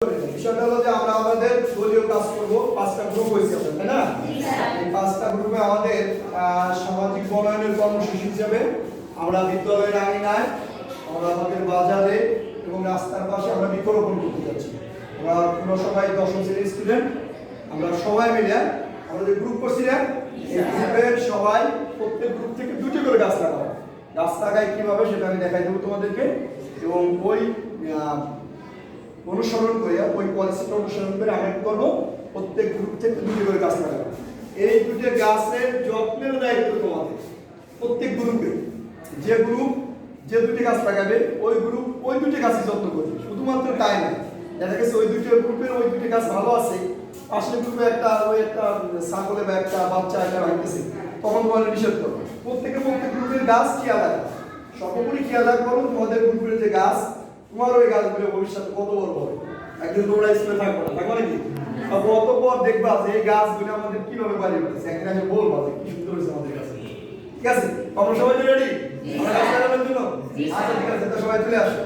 বিষয়টা হলো যে আমরা আমাদের দলীয় কাজ করব পাঁচটা গ্রুপ হয়েছে আমাদের, তাই না? এই পাঁচটা গ্রুপে আমাদের সামাজিক বনায়নের কর্মসূচি হিসেবে আমরা বিদ্যালয়ের আঙিনায় আমরা আমাদের বাজারে এবং রাস্তার পাশে আমরা বৃক্ষরোপণ করতে যাচ্ছি। আমরা কোনো সবাই দশম শ্রেণির স্টুডেন্ট আমরা সবাই মিলে আমরা যে গ্রুপ করছি না এই গ্রুপের সবাই প্রত্যেক গ্রুপ থেকে দুটো করে গাছ লাগাবো। গাছ লাগাই কীভাবে সেটা আমি দেখাই দেবো তোমাদেরকে। এবং ওই অনুসরণ করে ওই পলিসিটা অনুসরণ করে আমরা কি করব প্রত্যেক গ্রুপ থেকে দুটি করে গাছ লাগাবো। এই দুটো গাছের যত্নের দায়িত্ব তোমাদের, প্রত্যেক গ্রুপে যে গ্রুপ যে দুটি গাছ লাগাবে, ওই গ্রুপ ওই দুটি গাছের যত্ন করবে। শুধুমাত্র তাই না, দেখা গেছে ওই দুটো গ্রুপের ওই দুটি গাছ ভালো আছে, পাশের গ্রুপে একটা, ওই একটা ছাগলে বা একটা বাচ্চা একটা ভাঙতেছে তখন তোমাদের নিষেধ করবে। প্রত্যেকে প্রত্যেক গ্রুপের গাছ খেয়াল রাখবে সর্বোপরি খেয়াল রাখব তোমাদের গ্রুপের যে গাছ তোমার ওই গাছগুলো ভবিষ্যতে কত বড় হবে? একদিন তোমরা স্কুলে থাকব না। থাকব নাকি? কত পর দেখবা যে এই গাছগুলো আমাদের কীভাবে বাড়ি উঠেছে একদিন আমি বলবা যে কি সুন্দর হয়েছে আমাদের কাছে ঠিক আছে? আমরা সবাই রেডি আমরা গাছ লাগানোর জন্য? আচ্ছা ঠিক আছে সবাই চলে আসো।